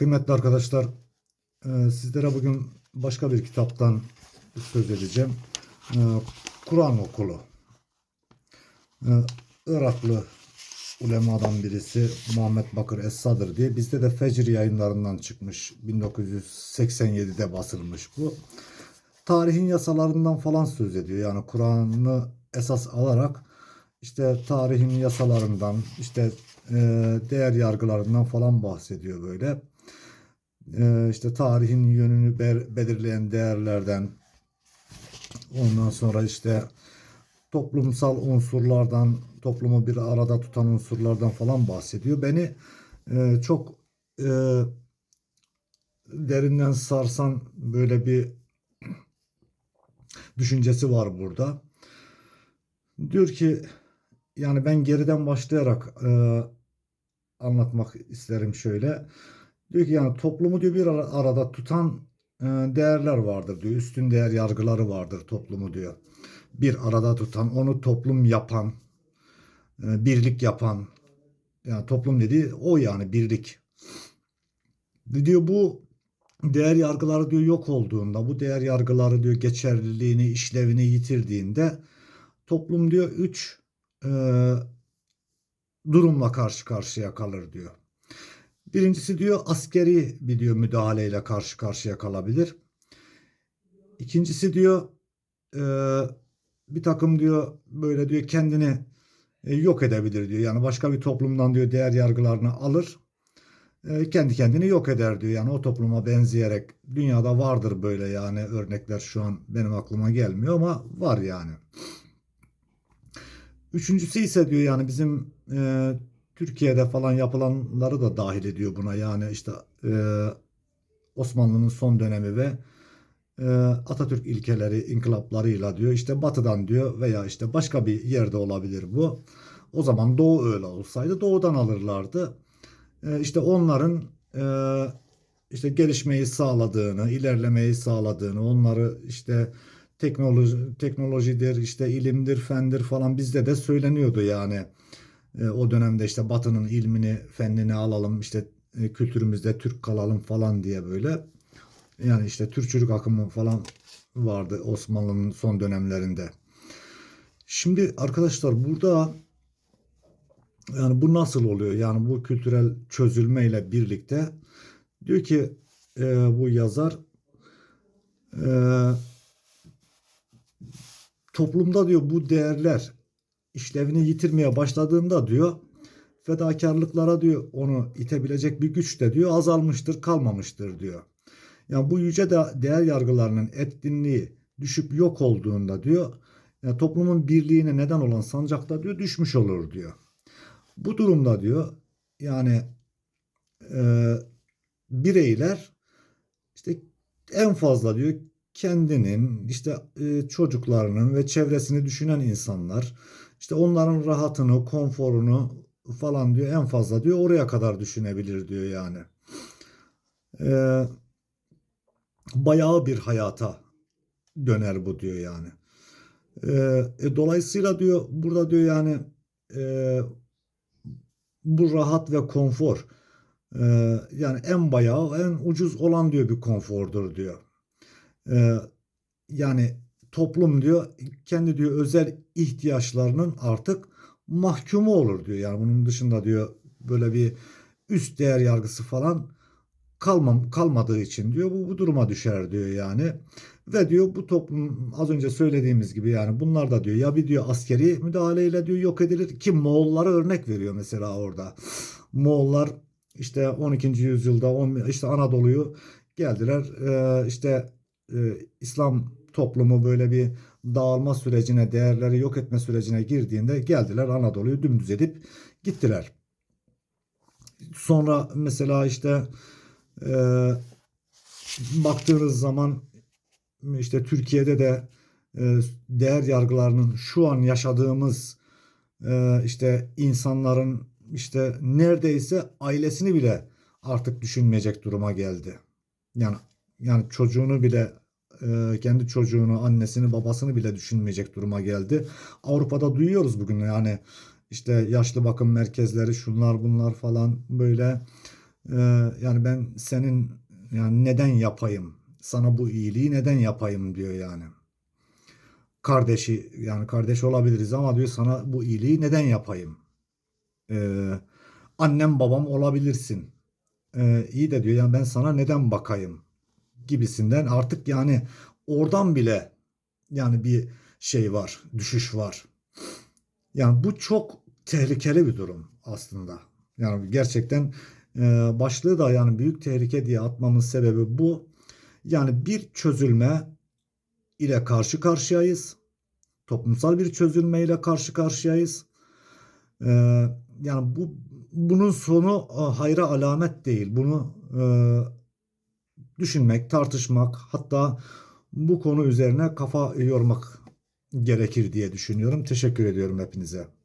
Kıymetli arkadaşlar, e, sizlere bugün başka bir kitaptan söz edeceğim. E, Kur'an Okulu. E, Iraklı ulemadan birisi Muhammed Bakır Es-Sadr diye. Bizde de Fecr yayınlarından çıkmış. 1987'de basılmış bu. Tarihin yasalarından falan söz ediyor. Yani Kur'an'ı esas alarak işte tarihin yasalarından, işte değer yargılarından falan bahsediyor böyle. E, işte tarihin yönünü belirleyen değerlerden, ondan sonra işte toplumsal unsurlardan, toplumu bir arada tutan unsurlardan falan bahsediyor. Beni e, çok e, derinden sarsan böyle bir düşüncesi var burada. Diyor ki yani ben geriden başlayarak e, anlatmak isterim şöyle. Diyor ki yani toplumu diyor bir ara- arada tutan e, değerler vardır diyor. Üstün değer yargıları vardır toplumu diyor. Bir arada tutan, onu toplum yapan, e, birlik yapan. Yani toplum dediği o yani birlik. Diyor bu değer yargıları diyor yok olduğunda, bu değer yargıları diyor geçerliliğini, işlevini yitirdiğinde toplum diyor üç e, durumla karşı karşıya kalır diyor. Birincisi diyor askeri bir diyor müdahaleyle karşı karşıya kalabilir. İkincisi diyor e, bir takım diyor böyle diyor kendini e, yok edebilir diyor. Yani başka bir toplumdan diyor değer yargılarını alır. e, kendi kendini yok eder diyor. Yani o topluma benzeyerek dünyada vardır böyle yani örnekler şu an benim aklıma gelmiyor ama var yani. Üçüncüsü ise diyor yani bizim e, Türkiye'de falan yapılanları da dahil ediyor buna. Yani işte e, Osmanlı'nın son dönemi ve e, Atatürk ilkeleri, inkılaplarıyla diyor işte batıdan diyor veya işte başka bir yerde olabilir bu. O zaman Doğu öyle olsaydı Doğu'dan alırlardı. E, işte onların e, işte gelişmeyi sağladığını, ilerlemeyi sağladığını, onları işte teknoloji teknolojidir, işte ilimdir, fendir falan bizde de söyleniyordu yani. E, o dönemde işte Batı'nın ilmini, fennini alalım, işte e, kültürümüzde Türk kalalım falan diye böyle. Yani işte Türkçülük akımı falan vardı Osmanlı'nın son dönemlerinde. Şimdi arkadaşlar burada yani bu nasıl oluyor? Yani bu kültürel çözülmeyle birlikte diyor ki e, bu yazar e, toplumda diyor bu değerler işlevini yitirmeye başladığında diyor fedakarlıklara diyor onu itebilecek bir güç de diyor azalmıştır, kalmamıştır diyor. Yani bu yüce de değer yargılarının etkinliği düşüp yok olduğunda diyor yani toplumun birliğine neden olan sancakta diyor düşmüş olur diyor. Bu durumda diyor yani e, bireyler işte en fazla diyor kendinin işte e, çocuklarının ve çevresini düşünen insanlar işte onların rahatını, konforunu falan diyor en fazla diyor oraya kadar düşünebilir diyor yani. Ee, bayağı bir hayata döner bu diyor yani. Ee, e, dolayısıyla diyor burada diyor yani e, bu rahat ve konfor e, yani en bayağı en ucuz olan diyor bir konfordur diyor. Ee, yani toplum diyor kendi diyor özel ihtiyaçlarının artık mahkumu olur diyor. Yani bunun dışında diyor böyle bir üst değer yargısı falan kalmam kalmadığı için diyor bu, bu duruma düşer diyor yani. Ve diyor bu toplum az önce söylediğimiz gibi yani bunlar da diyor ya bir diyor askeri müdahaleyle diyor yok edilir ki Moğollara örnek veriyor mesela orada. Moğollar işte 12. yüzyılda işte Anadolu'yu geldiler işte İslam toplumu böyle bir dağılma sürecine, değerleri yok etme sürecine girdiğinde geldiler Anadolu'yu dümdüz edip gittiler. Sonra mesela işte e, baktığınız zaman işte Türkiye'de de e, değer yargılarının şu an yaşadığımız e, işte insanların işte neredeyse ailesini bile artık düşünmeyecek duruma geldi. Yani yani çocuğunu bile e, kendi çocuğunu, annesini, babasını bile düşünmeyecek duruma geldi. Avrupa'da duyuyoruz bugün yani işte yaşlı bakım merkezleri şunlar bunlar falan böyle Ee, yani ben senin yani neden yapayım? Sana bu iyiliği neden yapayım diyor yani. Kardeşi yani kardeş olabiliriz ama diyor sana bu iyiliği neden yapayım? Ee, annem babam olabilirsin. Ee, iyi de diyor yani ben sana neden bakayım gibisinden artık yani oradan bile yani bir şey var, düşüş var. Yani bu çok tehlikeli bir durum aslında. Yani gerçekten e, başlığı da yani büyük tehlike diye atmamın sebebi bu. Yani bir çözülme ile karşı karşıyayız. Toplumsal bir çözülme ile karşı karşıyayız. E, yani bu bunun sonu e, hayra alamet değil. Bunu düşünmek, tartışmak, hatta bu konu üzerine kafa yormak gerekir diye düşünüyorum. Teşekkür ediyorum hepinize.